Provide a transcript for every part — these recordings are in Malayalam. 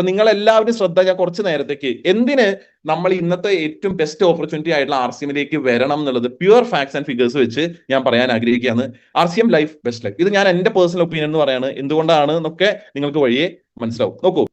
അപ്പൊ നിങ്ങൾ എല്ലാവരും ശ്രദ്ധ ഞാൻ കുറച്ച് നേരത്തേക്ക്. എന്തിന് നമ്മൾ ഇന്നത്തെ ഏറ്റവും ബെസ്റ്റ് ഓപ്പർച്യൂണിറ്റി ആയിട്ടുള്ള ആർ സി എമ്മിലേക്ക് വരണം എന്നുള്ളത് പ്യുവർ ഫാക്ട്സ് ആൻഡ് ഫിഗേഴ്സ് വെച്ച് ഞാൻ പറയാൻ ആഗ്രഹിക്കുകയാണ്. R C M life best life ഇത് ഞാൻ എന്റെ പേഴ്സണൽ ഒപ്പീനിയൻ എന്ന് പറയാണ്. എന്തുകൊണ്ടാണ് എന്നൊക്കെ നിങ്ങൾക്ക് വഴിയെ മനസ്സിലാവും. നോക്കൂ.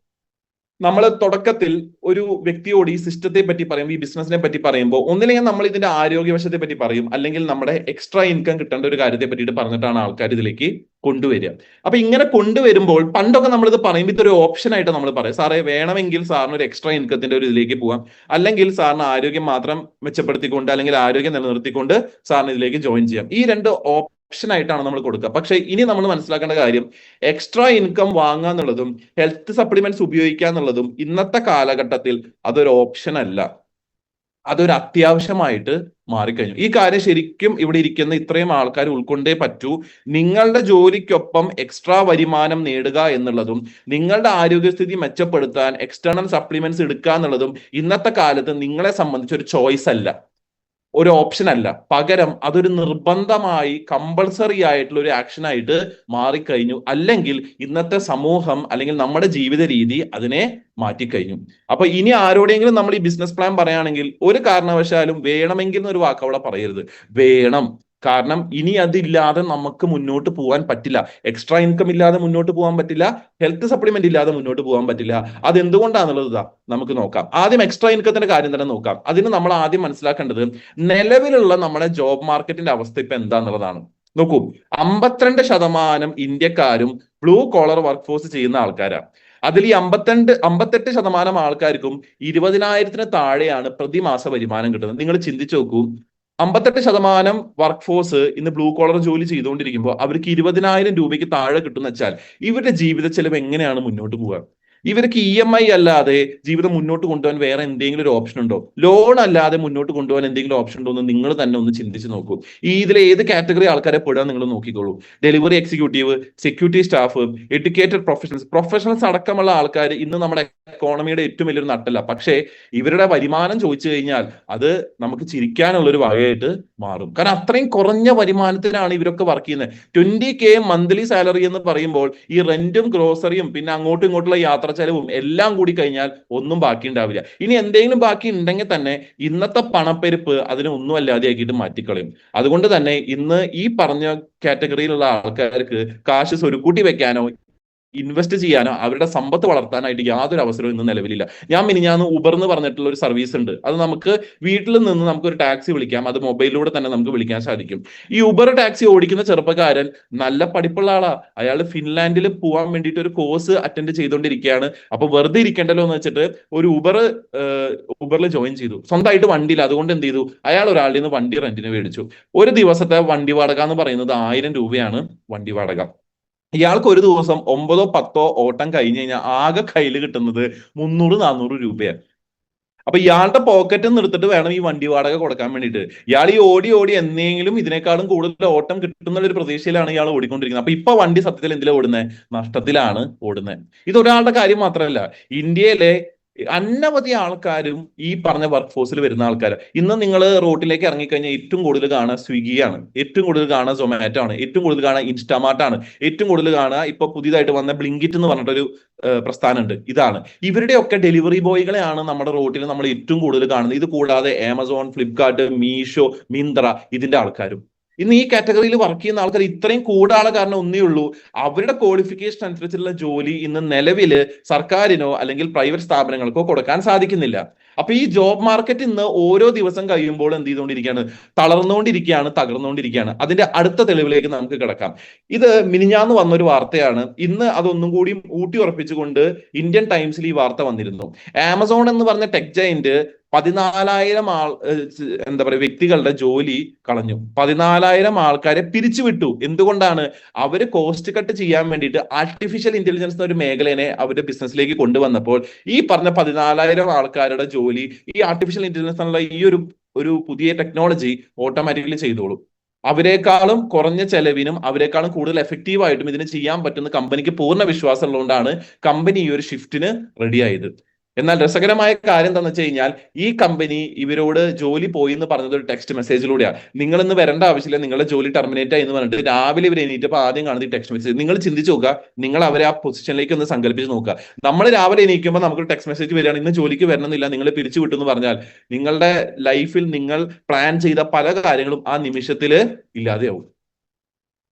നമ്മൾ തുടക്കത്തിൽ ഒരു വ്യക്തിയോട് ഈ സിസ്റ്റത്തെ പറ്റി പറയുമ്പോൾ ഈ ബിസിനസിനെ പറ്റി പറയുമ്പോൾ ഒന്നില്ലെങ്കിൽ നമ്മൾ ഇതിന്റെ ആരോഗ്യവശത്തെ പറ്റി പറയും. അല്ലെങ്കിൽ നമ്മുടെ എക്സ്ട്രാ ഇൻകം കിട്ടേണ്ട ഒരു കാര്യത്തെ പറ്റിയിട്ട് പറഞ്ഞിട്ടാണ് ആൾക്കാർ ഇതിലേക്ക് കൊണ്ടുവരിക. അപ്പൊ ഇങ്ങനെ കൊണ്ടുവരുമ്പോൾ പണ്ടൊക്കെ നമ്മൾ ഇത് പറയുമ്പോൾ ഇതൊരു ഓപ്ഷൻ ആയിട്ട് നമ്മൾ പറയും. സാറേ വേണമെങ്കിൽ സാറിന് ഒരു എക്സ്ട്രാ ഇൻകത്തിന്റെ ഒരു ഇതിലേക്ക് പോകാം. അല്ലെങ്കിൽ സാറിന് ആരോഗ്യം മാത്രം മെച്ചപ്പെടുത്തിക്കൊണ്ട് അല്ലെങ്കിൽ ആരോഗ്യം നിലനിർത്തിക്കൊണ്ട് സാറിന് ഇതിലേക്ക് ജോയിൻ ചെയ്യാം. ഈ രണ്ട് ഓപ്ഷൻ ആയിട്ടാണ് നമ്മൾ കൊടുക്കുക. പക്ഷേ ഇനി നമ്മൾ മനസ്സിലാക്കേണ്ട കാര്യം എക്സ്ട്രാ ഇൻകം വാങ്ങുക എന്നുള്ളതും ഹെൽത്ത് സപ്ലിമെന്റ്സ് ഉപയോഗിക്കുക എന്നുള്ളതും ഇന്നത്തെ കാലഘട്ടത്തിൽ അതൊരു ഓപ്ഷൻ അല്ല. അതൊരു അത്യാവശ്യമായിട്ട് മാറിക്കഴിഞ്ഞു. ഈ കാര്യം ശരിക്കും ഇവിടെ ഇരിക്കുന്ന ഇത്രയും ആൾക്കാർ ഉൾക്കൊണ്ടേ പറ്റൂ. നിങ്ങളുടെ ജോലിക്കൊപ്പം എക്സ്ട്രാ വരുമാനം നേടുക എന്നുള്ളതും നിങ്ങളുടെ ആരോഗ്യസ്ഥിതി മെച്ചപ്പെടുത്താൻ എക്സ്റ്റേണൽ സപ്ലിമെന്റ്സ് എടുക്കുക എന്നുള്ളതും ഇന്നത്തെ കാലത്ത് നിങ്ങളെ സംബന്ധിച്ച് ഒരു ചോയ്സ് അല്ല. ഒരു ഓപ്ഷൻ അല്ല. പകരം അതൊരു നിർബന്ധമായി കമ്പൾസറി ആയിട്ടുള്ള ഒരു ആക്ഷൻ ആയിട്ട് മാറിക്കഴിഞ്ഞു. അല്ലെങ്കിൽ ഇന്നത്തെ സമൂഹം അല്ലെങ്കിൽ നമ്മുടെ ജീവിത രീതി അതിനെ മാറ്റിക്കഴിഞ്ഞു. അപ്പൊ ഇനി ആരോടെങ്കിലും നമ്മൾ ഈ ബിസിനസ് പ്ലാൻ പറയുകയാണെങ്കിൽ ഒരു കാരണവശാലും വേണമെങ്കിൽ എന്നൊരു വാക്ക് അവിടെ പറയരുത്. വേണം. കാരണം ഇനി അതില്ലാതെ നമുക്ക് മുന്നോട്ട് പോകാൻ പറ്റില്ല. എക്സ്ട്രാ ഇൻകം ഇല്ലാതെ മുന്നോട്ട് പോകാൻ പറ്റില്ല. ഹെൽത്ത് സപ്ലിമെന്റ് ഇല്ലാതെ മുന്നോട്ട് പോകാൻ പറ്റില്ല. അത് എന്തുകൊണ്ടാണെന്നുള്ളത് ഇതാ നമുക്ക് നോക്കാം. ആദ്യം എക്സ്ട്രാ ഇൻകത്തിന്റെ കാര്യം തന്നെ നോക്കാം. അതിന് നമ്മൾ ആദ്യം മനസ്സിലാക്കേണ്ടത് നിലവിലുള്ള നമ്മുടെ ജോബ് മാർക്കറ്റിന്റെ അവസ്ഥ ഇപ്പൊ എന്താന്നുള്ളതാണ്. നോക്കൂ അമ്പത്തിരണ്ട് ശതമാനം ഇന്ത്യക്കാരും ബ്ലൂ കോളർ വർക്ക് ഫോഴ്സ് ചെയ്യുന്ന ആൾക്കാരാണ് അതിൽ ഈ അമ്പത്തിരണ്ട് അമ്പത്തെട്ട് ശതമാനം ആൾക്കാർക്കും ഇരുപതിനായിരത്തിന് താഴെയാണ് പ്രതിമാസ വരുമാനം കിട്ടുന്നത്. നിങ്ങൾ ചിന്തിച്ചു നോക്കൂ അമ്പത്തെട്ട് ശതമാനം വർക്ക് ഫോഴ്സ് ഇന്ന് ബ്ലൂ കോളർ ജോലി ചെയ്തുകൊണ്ടിരിക്കുമ്പോൾ അവർക്ക് ഇരുപതിനായിരം രൂപയ്ക്ക് താഴെ കിട്ടുന്ന വെച്ചാൽ ഇവരുടെ ജീവിത ചെലവ് എങ്ങനെയാണ് മുന്നോട്ട് പോവുക? ഇവർക്ക് ഇ എം ഐ അല്ലാതെ ജീവിതം മുന്നോട്ട് കൊണ്ടുപോകാൻ വേറെ എന്തെങ്കിലും ഒരു ഓപ്ഷൻ ഉണ്ടോ? ലോൺ അല്ലാതെ മുന്നോട്ട് കൊണ്ടുപോകാൻ എന്തെങ്കിലും ഓപ്ഷൻ ഉണ്ടോ എന്ന് നിങ്ങൾ തന്നെ ഒന്ന് ചിന്തിച്ച് നോക്കൂ. ഈ ഇതിലെ ഏത് കാറ്റഗറി ആൾക്കാരെ പെടാൻ നിങ്ങൾ നോക്കിക്കോളൂ. Delivery executive security staff educated professionals professionals അടക്കമുള്ള ആൾക്കാർ ഇന്ന് നമ്മുടെ എക്കോണമിയുടെ ഏറ്റവും വലിയൊരു നട്ടല്ല. പക്ഷേ ഇവരുടെ വരുമാനം ചോദിച്ചു കഴിഞ്ഞാൽ അത് നമുക്ക് ചിരിക്കാനുള്ള ഒരു വകയായിട്ട് മാറും. കാരണം അത്രയും കുറഞ്ഞ വരുമാനത്തിലാണ് ഇവരൊക്കെ വർക്ക് ചെയ്യുന്നത്. ട്വന്റി കെ മന്ത്ലി സാലറി എന്ന് പറയുമ്പോൾ ഈ റെന്റും ഗ്രോസറിയും പിന്നെ അങ്ങോട്ടും ഇങ്ങോട്ടുള്ള യാത്ര ചെലവും എല്ലാം കൂടി കഴിഞ്ഞാൽ ഒന്നും ബാക്കി ഉണ്ടാവില്ല. ഇനി എന്തെങ്കിലും ബാക്കി ഉണ്ടെങ്കിൽ തന്നെ ഇന്നത്തെ പണപ്പെരുപ്പ് അതിനെ ഒന്നും അല്ലാതെയാക്കിയിട്ട് മാറ്റിക്കളയും. അതുകൊണ്ട് തന്നെ ഇന്ന് ഈ പറഞ്ഞ കാറ്റഗറിയിലുള്ള ആൾക്കാർക്ക് കാശ് സ്വരുക്കൂട്ടി വെക്കാനോ ഇൻവെസ്റ്റ് ചെയ്യാനോ അവരുടെ സമ്പത്ത് വളർത്താനായിട്ട് യാതൊരു അവസരവും ഇന്ന് നിലവിലില്ല. ഞാൻ മിനിഞ്ഞാന്ന് ഉബർ എന്ന് പറഞ്ഞിട്ടുള്ള ഒരു സർവീസ് ഉണ്ട്. അത് നമുക്ക് വീട്ടിൽ നിന്ന് നമുക്ക് ഒരു ടാക്സി വിളിക്കാം. അത് മൊബൈലിലൂടെ തന്നെ നമുക്ക് വിളിക്കാൻ സാധിക്കും. ഈ ഉബർ ടാക്സി ഓടിക്കുന്ന ചെറുപ്പക്കാരൻ നല്ല പഠിപ്പുള്ള ആളാ. അയാൾ ഫിൻലാൻഡിൽ പോകാൻ വേണ്ടിയിട്ട് ഒരു കോഴ്സ് അറ്റൻഡ് ചെയ്തുകൊണ്ടിരിക്കുകയാണ് അപ്പൊ വെറുതെ ഇരിക്കണ്ടല്ലോ എന്ന് വെച്ചിട്ട് ഒരു ഉബർ ഉബറിൽ ജോയിൻ ചെയ്തു. സ്വന്തമായിട്ട് വണ്ടിയില്ല. അതുകൊണ്ട് എന്ത് ചെയ്തു? അയാൾ ഒരാളുടെ നിന്ന് വണ്ടി റെന്റിന് മേടിച്ചു. ഒരു ദിവസത്തെ വണ്ടി വാടക എന്ന് പറയുന്നത് ആയിരം രൂപയാണ് വണ്ടി വാടക. ഇയാൾക്ക് ഒരു ദിവസം ഒമ്പതോ പത്തോ ഓട്ടം കഴിഞ്ഞ് കഴിഞ്ഞാൽ ആകെ കയ്യിൽ കിട്ടുന്നത് മുന്നൂറ് നാനൂറ് രൂപയാണ്. അപ്പൊ ഇയാളുടെ പോക്കറ്റിൽ നിന്ന് എടുത്തിട്ട് വേണം ഈ വണ്ടി വാടക കൊടുക്കാൻ വേണ്ടിയിട്ട്. ഇയാൾ ഈ ഓടി ഓടി എന്തെങ്കിലും ഇതിനേക്കാളും കൂടുതൽ ഓട്ടം കിട്ടുന്ന ഒരു പ്രതീക്ഷയിലാണ് ഇയാൾ ഓടിക്കൊണ്ടിരിക്കുന്നത്. അപ്പൊ ഇപ്പൊ വണ്ടി സത്യത്തിൽ എന്തിലാണ് ഓടുന്നത് നഷ്ടത്തിലാണ് ഓടുന്നത് ഇത് ഒരാളുടെ കാര്യം മാത്രമല്ല ഇന്ത്യയിലെ അനവധി ആൾക്കാരും ഈ പറഞ്ഞ വർക്ക് ഫോഴ്സിൽ വരുന്ന ആൾക്കാർ ഇന്ന് നിങ്ങൾ റോട്ടിലേക്ക് ഇറങ്ങിക്കഴിഞ്ഞാൽ ഏറ്റവും കൂടുതൽ കാണുക സ്വിഗ്ഗിയാണ്. ഏറ്റവും കൂടുതൽ കാണുക സൊമാറ്റോ ആണ്. ഏറ്റവും കൂടുതൽ കാണുക ഇൻസ്റ്റാമാർട്ട് ആണ്. ഏറ്റവും കൂടുതൽ കാണുക ഇപ്പൊ പുതിയതായിട്ട് വന്ന ബ്ലിങ്കിറ്റ് എന്ന് പറഞ്ഞിട്ടൊരു പ്രസ്ഥാനമുണ്ട്. ഇതാണ്. ഇവരുടെയൊക്കെ ഡെലിവറി ബോയ്കളെയാണ് നമ്മുടെ റോട്ടിൽ നമ്മൾ ഏറ്റവും കൂടുതൽ കാണുന്നത്. ഇത് കൂടാതെ ആമസോൺ ഫ്ലിപ്കാർട്ട് മീഷോ മിന്ത്ര ഇതിന്റെ ആൾക്കാരും. ഇന്ന് ഈ കാറ്റഗറിയിൽ വർക്ക് ചെയ്യുന്ന ആൾക്കാർ ഇത്രയും കൂടാനുള്ള കാരണം ഒന്നേ ഉള്ളൂ. അവരുടെ ക്വാളിഫിക്കേഷൻ അനുസരിച്ചുള്ള ജോലി ഇന്ന് നിലവിൽ സർക്കാരിനോ അല്ലെങ്കിൽ പ്രൈവറ്റ് സ്ഥാപനങ്ങൾക്കോ കൊടുക്കാൻ സാധിക്കുന്നില്ല. അപ്പൊ ഈ ജോബ് മാർക്കറ്റ് ഇന്ന് ഓരോ ദിവസം കഴിയുമ്പോൾ എന്ത് ചെയ്തുകൊണ്ടിരിക്കുകയാണ്? തളർന്നുകൊണ്ടിരിക്കുകയാണ് തകർന്നുകൊണ്ടിരിക്കുകയാണ്. അതിന്റെ അടുത്ത തെളിവിലേക്ക് നമുക്ക് കിടക്കാം. ഇത് മിനിഞ്ഞാന്ന് വന്നൊരു വാർത്തയാണ്. ഇന്ന് അതൊന്നും കൂടി ഊട്ടി ഉറപ്പിച്ചുകൊണ്ട് ഇന്ത്യൻ ടൈംസിൽ ഈ വാർത്ത വന്നിരുന്നു. ആമസോൺ എന്ന് പറഞ്ഞ ടെക് ജൈന്റ് പതിനാലായിരം ആൾ എന്താ പറയുക വ്യക്തികളുടെ ജോലി കളഞ്ഞു. പതിനാലായിരം ആൾക്കാരെ പിരിച്ചുവിട്ടു. എന്തുകൊണ്ടാണ്? അവർ കോസ്റ്റ് കട്ട് ചെയ്യാൻ വേണ്ടിയിട്ട് ആർട്ടിഫിഷ്യൽ ഇന്റലിജൻസ് എന്ന ഒരു മേഖലയെ അവരുടെ ബിസിനസ്സിലേക്ക് കൊണ്ടുവന്നപ്പോൾ ഈ പറഞ്ഞ പതിനാലായിരം ആൾക്കാരുടെ ജോലി ഈ ആർട്ടിഫിഷ്യൽ ഇന്റലിജൻസ് എന്നുള്ള ഈ ഒരു ഒരു പുതിയ ടെക്നോളജി ഓട്ടോമാറ്റിക്കലി ചെയ്തോളും. അവരെക്കാളും കുറഞ്ഞ ചെലവിനും അവരെക്കാളും കൂടുതൽ എഫക്റ്റീവ് ആയിട്ടും ഇതിന് ചെയ്യാൻ പറ്റുന്ന കമ്പനിക്ക് പൂർണ വിശ്വാസം ഉള്ളതുകൊണ്ടാണ് കമ്പനി ഈ ഒരു ഷിഫ്റ്റിന് റെഡി ആയത്. എന്നാൽ രസകരമായ കാര്യം എന്താണെന്ന് വെച്ച് കഴിഞ്ഞാൽ ഈ കമ്പനി ഇവരോട് ജോലി പോയി എന്ന് പറഞ്ഞത് ഒരു ടെക്സ്റ്റ് മെസ്സേജിലൂടെയാണ് നിങ്ങൾ ഇന്ന് വരേണ്ട ആവശ്യമില്ല നിങ്ങളുടെ ജോലി ടെർമിനേറ്റ് ആയി എന്ന് പറഞ്ഞിട്ട് രാവിലെ ഇവർ എണീറ്റപ്പോൾ ആദ്യം കാണുന്ന ഈ ടെക്സ്റ്റ് മെസ്സേജ് നിങ്ങൾ ചിന്തിച്ചു നോക്കുക നിങ്ങൾ അവരെ ആ പൊസിഷനിലേക്ക് ഒന്ന് സങ്കല്പിച്ച് നോക്കുക. നമ്മൾ രാവിലെ എണീക്കുമ്പോൾ നമുക്ക് ടെക്സ്റ്റ് മെസ്സേജ് വരികയാണ് ഇന്ന് ജോലിക്ക് വരണമെന്നില്ല നിങ്ങൾ പിരിച്ചു വിട്ടു എന്ന് പറഞ്ഞാൽ നിങ്ങളുടെ ലൈഫിൽ നിങ്ങൾ പ്ലാൻ ചെയ്ത പല കാര്യങ്ങളും ആ നിമിഷത്തിൽ ഇല്ലാതെയാവും.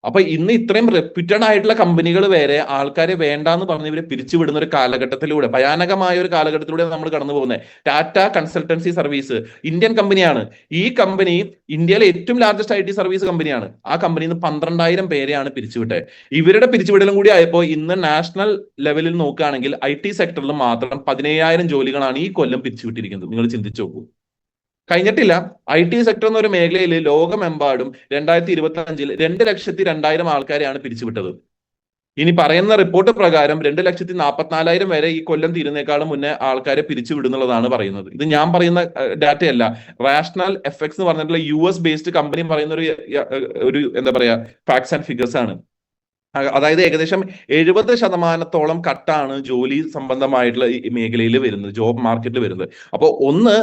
അപ്പൊ ഇന്ന് ഇത്രയും റെപ്യൂട്ടഡ് ആയിട്ടുള്ള കമ്പനികൾ വരെ ആൾക്കാരെ വേണ്ട എന്ന് പറഞ്ഞ് ഇവരെ പിരിച്ചുവിടുന്ന ഒരു കാലഘട്ടത്തിലൂടെ ഭയാനകമായ ഒരു കാലഘട്ടത്തിലൂടെ നമ്മൾ കടന്നു പോകുന്നത്. ടാറ്റ കൺസൾട്ടൻസി സർവീസ് ഇന്ത്യൻ കമ്പനിയാണ് ഈ കമ്പനി ഇന്ത്യയിലെ ഏറ്റവും ലാർജസ്റ്റ് ഐ ടി സർവീസ് കമ്പനിയാണ് ആ കമ്പനിയിൽ നിന്ന് പന്ത്രണ്ടായിരം പേരെയാണ് പിരിച്ചുവിട്ടത് ഇവരുടെ പിരിച്ചുവിടലും കൂടി ആയപ്പോൾ ഇന്ന് നാഷണൽ ലെവലിൽ നോക്കുകയാണെങ്കിൽ ഐ ടി സെക്ടറിൽ മാത്രം പതിനയ്യായിരം ജോലികളാണ് ഈ കൊല്ലം പിരിച്ചുവിട്ടിരിക്കുന്നത് നിങ്ങൾ ചിന്തിച്ചു നോക്കൂ. കഴിഞ്ഞിട്ടില്ല. ഐ ടി സെക്ടർ എന്നൊരു മേഖലയിൽ ലോകമെമ്പാടും രണ്ടായിരത്തി ഇരുപത്തി അഞ്ചിൽ രണ്ട് ലക്ഷത്തി രണ്ടായിരം ആൾക്കാരെയാണ് പിരിച്ചുവിട്ടത്. ഇനി പറയുന്ന റിപ്പോർട്ട് പ്രകാരം രണ്ട് ലക്ഷത്തി നാൽപ്പത്തിനാലായിരം വരെ ഈ കൊല്ലം തീരുന്നേക്കാളും മുന്നേ ആൾക്കാരെ പിരിച്ചുവിടുന്നുള്ളതാണ് പറയുന്നത്. ഇത് ഞാൻ പറയുന്ന ഡാറ്റയല്ല. റാഷണൽ എഫക്ട്സ് എന്ന് പറഞ്ഞിട്ടുള്ള യു എസ് ബേസ്ഡ് കമ്പനി പറയുന്ന ഒരു ഒരു എന്താ പറയാ ഫാക്ട്സ് ആൻഡ് ഫിഗേഴ്സ് ആണ്. അതായത് ഏകദേശം എഴുപത് ശതമാനത്തോളം കട്ടാണ് ജോലി സംബന്ധമായിട്ടുള്ള ഈ മേഖലയിൽ വരുന്നത് ജോബ് മാർക്കറ്റിൽ വരുന്നത്. അപ്പോൾ ഒന്ന്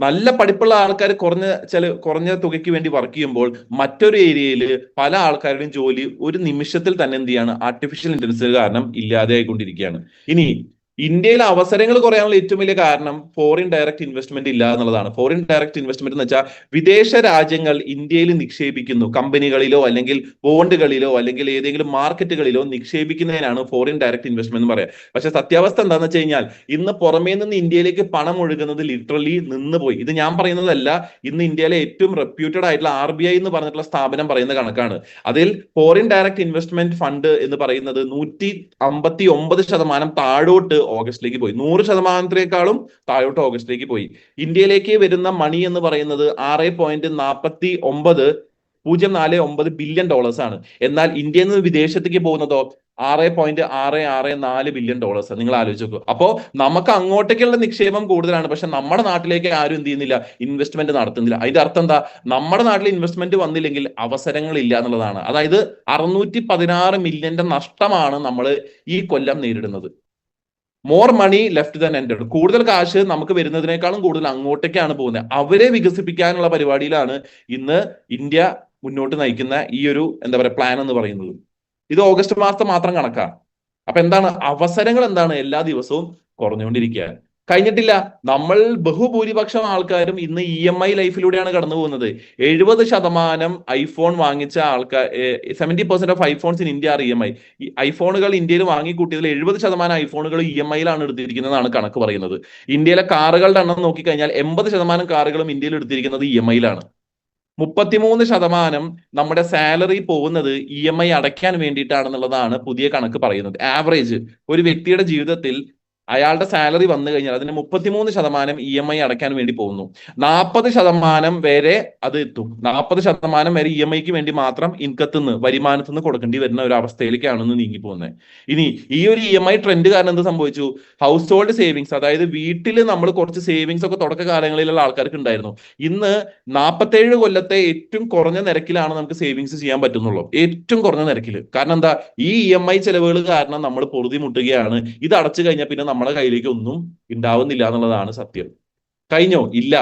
നല്ല പഠിപ്പുള്ള ആൾക്കാർ കുറഞ്ഞ ചില കുറഞ്ഞ തുകയ്ക്ക് വേണ്ടി വർക്ക് ചെയ്യുമ്പോൾ മറ്റൊരു ഏരിയയിൽ പല ആൾക്കാരുടെയും ജോലി ഒരു നിമിഷത്തിൽ തന്നെ എന്ത് ചെയ്യാണ്? ആർട്ടിഫിഷ്യൽ ഇന്റലിജൻസ് കാരണം ഇല്ലാതെ ആയിക്കൊണ്ടിരിക്കുകയാണ് ഇനി ഇന്ത്യയിൽ അവസരങ്ങൾ കുറയാനുള്ള ഏറ്റവും വലിയ കാരണം ഫോറിൻ ഡയറക്റ്റ് ഇൻവെസ്റ്റ്മെന്റ് ഇല്ല എന്നുള്ളതാണ്. ഫോറിൻ ഡയറക്റ്റ് ഇൻവെസ്റ്റ്മെന്റ് എന്ന് വെച്ചാൽ വിദേശ രാജ്യങ്ങൾ ഇന്ത്യയിൽ നിക്ഷേപിക്കുന്നു. കമ്പനികളിലോ അല്ലെങ്കിൽ ബോണ്ടുകളിലോ അല്ലെങ്കിൽ ഏതെങ്കിലും മാർക്കറ്റുകളിലോ നിക്ഷേപിക്കുന്നതിനാണ് ഫോറിൻ ഡയറക്റ്റ് ഇൻവെസ്റ്റ്മെന്റ് എന്ന് പറയുക. പക്ഷെ സത്യാവസ്ഥ എന്താണെന്ന് വെച്ച് കഴിഞ്ഞാൽ ഇന്ന് പുറമേ നിന്ന് ഇന്ത്യയിലേക്ക് പണം ഒഴുകുന്നത് ലിറ്ററലി നിന്ന് പോയി ഇത് ഞാൻ പറയുന്നതല്ല ഇന്ന് ഇന്ത്യയിലെ ഏറ്റവും റെപ്യൂട്ടഡ് ആയിട്ടുള്ള ആർ ബി ഐ എന്ന് പറഞ്ഞിട്ടുള്ള സ്ഥാപനം പറയുന്ന കണക്കാണ്. അതിൽ ഫോറിൻ ഡയറക്റ്റ് ഇൻവെസ്റ്റ്മെന്റ് ഫണ്ട് എന്ന് പറയുന്നത് നൂറ്റി അമ്പത്തി ഒമ്പത് ശതമാനം താഴോട്ട് ഓഗസ്റ്റിലേക്ക് പോയി. നൂറ് ശതമാനത്തിനേക്കാളും താഴോട്ട് ഓഗസ്റ്റിലേക്ക് പോയി. ഇന്ത്യയിലേക്ക് വരുന്ന മണി എന്ന് പറയുന്നത് ആറ് പോയിന്റ് നാൽപ്പത്തി ഒമ്പത് പൂജ്യം നാല് ഒമ്പത് ബില്യൺ ഡോളേഴ്സ് ആണ്. എന്നാൽ ഇന്ത്യയിൽ നിന്ന് വിദേശത്തേക്ക് പോകുന്നതോ ആറ് പോയിന്റ് ആറ് ആറ് നാല് ബില്യൺ ഡോളേഴ്സ് നിങ്ങൾ ആലോചിച്ച് നോക്കൂ. അപ്പോൾ നമുക്ക് അങ്ങോട്ടേക്കുള്ള നിക്ഷേപം കൂടുതലാണ്. പക്ഷെ നമ്മുടെ നാട്ടിലേക്ക് ആരും എന്ത് ചെയ്യുന്നില്ല. ഇൻവെസ്റ്റ്മെന്റ് നടത്തുന്നില്ല. അതിന്റെ അർത്ഥം എന്താ? നമ്മുടെ നാട്ടിൽ ഇൻവെസ്റ്റ്മെന്റ് വന്നില്ലെങ്കിൽ അവസരങ്ങൾ ഇല്ല എന്നുള്ളതാണ്. അതായത് അറുന്നൂറ്റി പതിനാറ് മില്യന്റെ നഷ്ടമാണ് നമ്മൾ ഈ കൊല്ലം നേരിടുന്നത്. More money left than end കൂടുതൽ കാശ് നമുക്ക് വരുന്നതിനേക്കാളും കൂടുതൽ അങ്ങോട്ടേക്കാണ് പോകുന്നത്. അവരെ വികസിപ്പിക്കാനുള്ള പരിപാടിയിലാണ് ഇന്ന് ഇന്ത്യ മുന്നോട്ട് നയിക്കുന്ന ഈ ഒരു എന്താ പറയുക പ്ലാൻ എന്ന് പറയുന്നത്. ഇത് ഓഗസ്റ്റ് മാസം മാത്രം കണക്കാ. അപ്പൊ എന്താണ്? അവസരങ്ങൾ എന്താണ്? എല്ലാ ദിവസവും കുറഞ്ഞുകൊണ്ടിരിക്കുക കഴിഞ്ഞിട്ടില്ല. നമ്മൾ ബഹുഭൂരിപക്ഷം ആൾക്കാരും ഇന്ന് ഇ എം ഐ ലൈഫിലൂടെയാണ് കടന്നു പോകുന്നത്. എഴുപത് ശതമാനം ഐഫോൺ വാങ്ങിച്ച ആൾക്കാർ seventy percent of iPhones in India are E M I ഐഫോണുകൾ ഇന്ത്യയിൽ വാങ്ങിക്കൂട്ടിയതിൽ എഴുപത് ശതമാനം ഐഫോണുകൾ ഇ എം ഐയിലാണ് എടുത്തിരിക്കുന്നതാണ് കണക്ക് പറയുന്നത്. ഇന്ത്യയിലെ കാറുകളുടെ എണ്ണം നോക്കിക്കഴിഞ്ഞാൽ എൺപത് ശതമാനം കാറുകളും ഇന്ത്യയിൽ എടുത്തിരിക്കുന്നത് ഇ എം ഐയിലാണ് മുപ്പത്തിമൂന്ന് ശതമാനം നമ്മുടെ സാലറി പോകുന്നത് ഇ എം ഐ അടയ്ക്കാൻ വേണ്ടിയിട്ടാണെന്നുള്ളതാണ് പുതിയ കണക്ക് പറയുന്നത്. ആവറേജ് ഒരു വ്യക്തിയുടെ ജീവിതത്തിൽ അയാളുടെ സാലറി വന്നു കഴിഞ്ഞാൽ അതിന് മുപ്പത്തിമൂന്ന് ശതമാനം ഇ എം ഐ അടയ്ക്കാൻ വേണ്ടി പോകുന്നു. നാൽപ്പത് ശതമാനം വരെ അത് എത്തും. നാൽപ്പത് ശതമാനം വരെ ഇ എം ഐക്ക് വേണ്ടി മാത്രം ഇൻകത്തിൽ നിന്ന് വരുമാനത്തിൽ നിന്ന് കൊടുക്കേണ്ടി വരുന്ന ഒരു അവസ്ഥയിലേക്കാണ് ഇന്ന് നീങ്ങി പോകുന്നത്. ഇനി ഈ ഒരു ഇ എം ഐ ട്രെൻഡ് കാരണം എന്ത് സംഭവിച്ചു? ഹൗസ് ഹോൾഡ് സേവിങ്സ് അതായത് വീട്ടിൽ നമ്മൾ കുറച്ച് സേവിങ്സ് ഒക്കെ തുടക്ക കാലങ്ങളിലുള്ള ആൾക്കാർക്ക് ഉണ്ടായിരുന്നു. ഇന്ന് നാൽപ്പത്തേഴ് കൊല്ലത്തെ ഏറ്റവും കുറഞ്ഞ നിരക്കിലാണ് നമുക്ക് സേവിങ്സ് ചെയ്യാൻ പറ്റുന്നുള്ളൂ. ഏറ്റവും കുറഞ്ഞ നിരക്കിൽ കാരണം എന്താ? ഈ ഇ എം ഐ ചെലവുകൾ കാരണം നമ്മൾ പൊറുതി മുട്ടുകയാണ്. ഇത് അടച്ചു കഴിഞ്ഞാൽ പിന്നെ നമ്മുടെ കയ്യിലേക്ക് ഒന്നും ഉണ്ടാവുന്നില്ല എന്നുള്ളതാണ് സത്യം. കഴിഞ്ഞോ? ഇല്ല.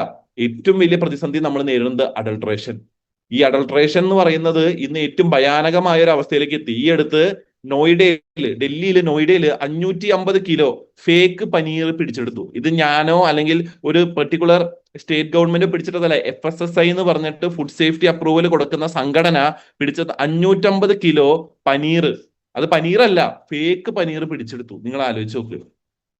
ഏറ്റവും വലിയ പ്രതിസന്ധി നമ്മൾ നേരിടുന്നത് അഡൾട്രേഷൻ ഈ അഡൾട്രേഷൻ എന്ന് പറയുന്നത് ഇന്ന് ഏറ്റവും ഭയാനകമായ ഒരു അവസ്ഥയിലേക്ക് എത്തി. ഈ അടുത്ത് നോയിഡയിൽ ഡൽഹിയിൽ നോയിഡയിൽ അഞ്ഞൂറ്റി അമ്പത് കിലോ ഫേക്ക് പനീർ പിടിച്ചെടുത്തു. ഇത് ഞാനോ അല്ലെങ്കിൽ ഒരു പെർട്ടിക്കുലർ സ്റ്റേറ്റ് ഗവൺമെന്റ് പിടിച്ചിട്ടതല്ല. എഫ് എസ് എസ് ഐ എന്ന് പറഞ്ഞിട്ട് ഫുഡ് സേഫ്റ്റി അപ്രൂവൽ കൊടുക്കുന്ന സംഘടന പിടിച്ചത് അഞ്ഞൂറ്റമ്പത് കിലോ പനീർ. അത് പനീറല്ല ഫേക്ക് പനീർ പിടിച്ചെടുത്തു. നിങ്ങൾ ആലോചിച്ച് നോക്ക്.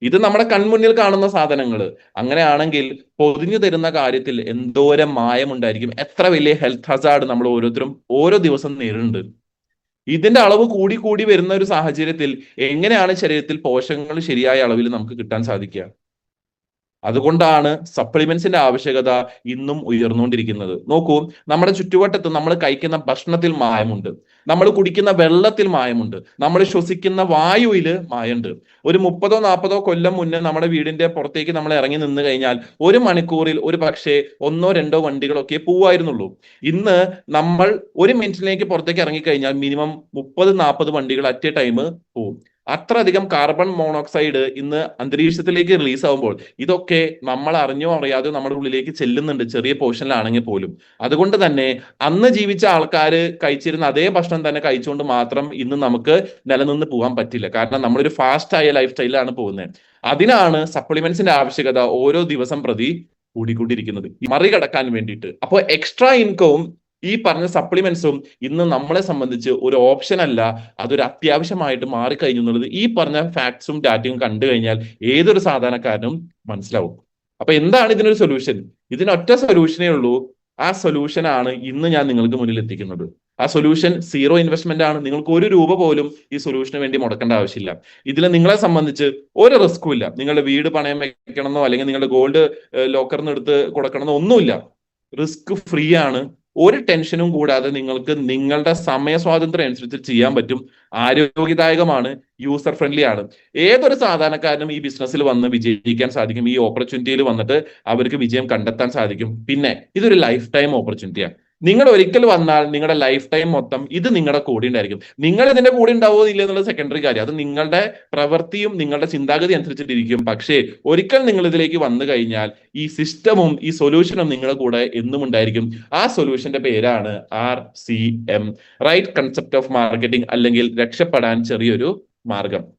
ഇത് നമ്മുടെ കൺമുന്നിൽ കാണുന്ന സാധനങ്ങൾ അങ്ങനെയാണെങ്കിൽ പൊതിഞ്ഞു തരുന്ന കാര്യത്തിൽ എന്തോരം മായമുണ്ടായിരിക്കും. എത്ര വലിയ ഹെൽത്ത് ഹസാർഡ് നമ്മൾ ഓരോരുത്തരും ഓരോ ദിവസം നേരിടുന്നുണ്ട്. ഇതിന്റെ അളവ് കൂടി കൂടി വരുന്ന ഒരു സാഹചര്യത്തിൽ എങ്ങനെയാണ് ശരീരത്തിൽ പോഷകങ്ങൾ ശരിയായ അളവിൽ നമുക്ക് കിട്ടാൻ സാധിക്കുക? അതുകൊണ്ടാണ് സപ്ലിമെന്റ്സിന്റെ ആവശ്യകത ഇന്നും ഉയർന്നുകൊണ്ടിരിക്കുന്നത്. നോക്കൂ നമ്മുടെ ചുറ്റുവട്ടത്ത് നമ്മൾ കഴിക്കുന്ന ഭക്ഷണത്തിൽ മായമുണ്ട്. നമ്മൾ കുടിക്കുന്ന വെള്ളത്തിൽ മായമുണ്ട്. നമ്മൾ ശ്വസിക്കുന്ന വായുവിൽ മായമുണ്ട്. ഒരു മുപ്പതോ നാൽപ്പതോ കൊല്ലം മുന്നേ നമ്മുടെ വീടിന്റെ പുറത്തേക്ക് നമ്മൾ ഇറങ്ങി നിന്ന് കഴിഞ്ഞാൽ ഒരു മണിക്കൂറിൽ ഒരു പക്ഷേ ഒന്നോ രണ്ടോ വണ്ടികളൊക്കെ പോവായിരുന്നുള്ളൂ. ഇന്ന് നമ്മൾ ഒരു മിനിറ്റിലേക്ക് പുറത്തേക്ക് ഇറങ്ങിക്കഴിഞ്ഞാൽ മിനിമം മുപ്പത് നാൽപ്പത് വണ്ടികൾ അറ്റ് എ ടൈം പോവും. അത്രയധികം കാർബൺ മോണോക്സൈഡ് ഇന്ന് അന്തരീക്ഷത്തിലേക്ക് റിലീസ് ആകുമ്പോൾ ഇതൊക്കെ നമ്മൾ അറിഞ്ഞോ അറിയാതെ നമ്മുടെ ഉള്ളിലേക്ക് ചെല്ലുന്നുണ്ട്. ചെറിയ പോർഷനിലാണെങ്കിൽ പോലും. അതുകൊണ്ട് തന്നെ അന്ന് ജീവിച്ച ആൾക്കാർ കഴിച്ചിരുന്ന അതേ ഭക്ഷണം തന്നെ കഴിച്ചുകൊണ്ട് മാത്രം ഇന്ന് നമുക്ക് നിലനിന്ന് പോകാൻ പറ്റില്ല. കാരണം നമ്മളൊരു ഫാസ്റ്റ് ആയ ലൈഫ് സ്റ്റൈലിലാണ് പോകുന്നത്. അതിനാണ് സപ്ലിമെന്റ്സിന്റെ ആവശ്യകത ഓരോ ദിവസം പ്രതി കൂടിക്കൊണ്ടിരിക്കുന്നത്. മറികടക്കാൻ വേണ്ടിയിട്ട്. അപ്പോൾ എക്സ്ട്രാ ഇൻകവും ഈ പറഞ്ഞ സപ്ലിമെന്റ്സും ഇന്ന് നമ്മളെ സംബന്ധിച്ച് ഒരു ഓപ്ഷൻ അല്ല അതൊരു അത്യാവശ്യമായിട്ട് മാറിക്കഴിഞ്ഞു എന്നുള്ളത് ഈ പറഞ്ഞ ഫാക്ട്സും ഡാറ്റയും കണ്ടു കഴിഞ്ഞാൽ ഏതൊരു സാധാരണക്കാരനും മനസ്സിലാവും. അപ്പൊ എന്താണ് ഇതിനൊരു സൊല്യൂഷൻ ഇതിനൊറ്റ സൊല്യൂഷനേ ഉള്ളൂ. ആ സൊല്യൂഷൻ ആണ് ഇന്ന് ഞാൻ നിങ്ങൾക്ക് മുന്നിൽ എത്തിക്കുന്നത്. ആ സൊല്യൂഷൻ സീറോ ഇൻവെസ്റ്റ്മെന്റ് ആണ്. നിങ്ങൾക്ക് ഒരു രൂപ പോലും ഈ സൊല്യൂഷന് വേണ്ടി മുടക്കേണ്ട ആവശ്യമില്ല. ഇതിൽ നിങ്ങളെ സംബന്ധിച്ച് ഒരു റിസ്ക്കും ഇല്ല. നിങ്ങളുടെ വീട് പണയം വെക്കണമെന്നോ അല്ലെങ്കിൽ നിങ്ങളുടെ ഗോൾഡ് ലോക്കറിൽ നിന്ന് എടുത്ത് കൊടുക്കണമെന്നോ ഒന്നുമില്ല. റിസ്ക് ഫ്രീ ആണ്. ഒരു ടെൻഷനും കൂടാതെ നിങ്ങൾക്ക് നിങ്ങളുടെ സമയ സ്വാതന്ത്ര്യം അനുസരിച്ച് ചെയ്യാൻ പറ്റും. ആരോഗ്യദായകമാണ് യൂസർ ഫ്രണ്ട്ലി ആണ്. ഏതൊരു സാധാരണക്കാരനും ഈ ബിസിനസ്സിൽ വന്ന് വിജയിക്കാൻ സാധിക്കും. ഈ ഓപ്പർച്യൂണിറ്റിയിൽ വന്നിട്ട് അവർക്ക് വിജയം കണ്ടെത്താൻ സാധിക്കും. പിന്നെ ഇതൊരു ലൈഫ് ടൈം ഓപ്പർച്യൂണിറ്റിയാണ് നിങ്ങൾ ഒരിക്കൽ വന്നാൽ നിങ്ങളുടെ ലൈഫ് ടൈം മൊത്തം ഇത് നിങ്ങളുടെ കൂടെ ഉണ്ടായിരിക്കും. നിങ്ങൾ ഇതിന്റെ കൂടെ ഉണ്ടാവോ ഇല്ല എന്നുള്ള സെക്കൻഡറി കാര്യം. അത് നിങ്ങളുടെ പ്രവൃത്തിയും നിങ്ങളുടെ ചിന്താഗതി അനുസരിച്ചിട്ടിരിക്കും. പക്ഷേ ഒരിക്കൽ നിങ്ങൾ ഇതിലേക്ക് വന്നു കഴിഞ്ഞാൽ ഈ സിസ്റ്റമും ഈ സൊല്യൂഷനും നിങ്ങളുടെ കൂടെ എന്നും ഉണ്ടായിരിക്കും. ആ സൊല്യൂഷന്റെ പേരാണ് R C M right concept of marketing അല്ലെങ്കിൽ രക്ഷപ്പെടാൻ ചെറിയൊരു മാർഗം.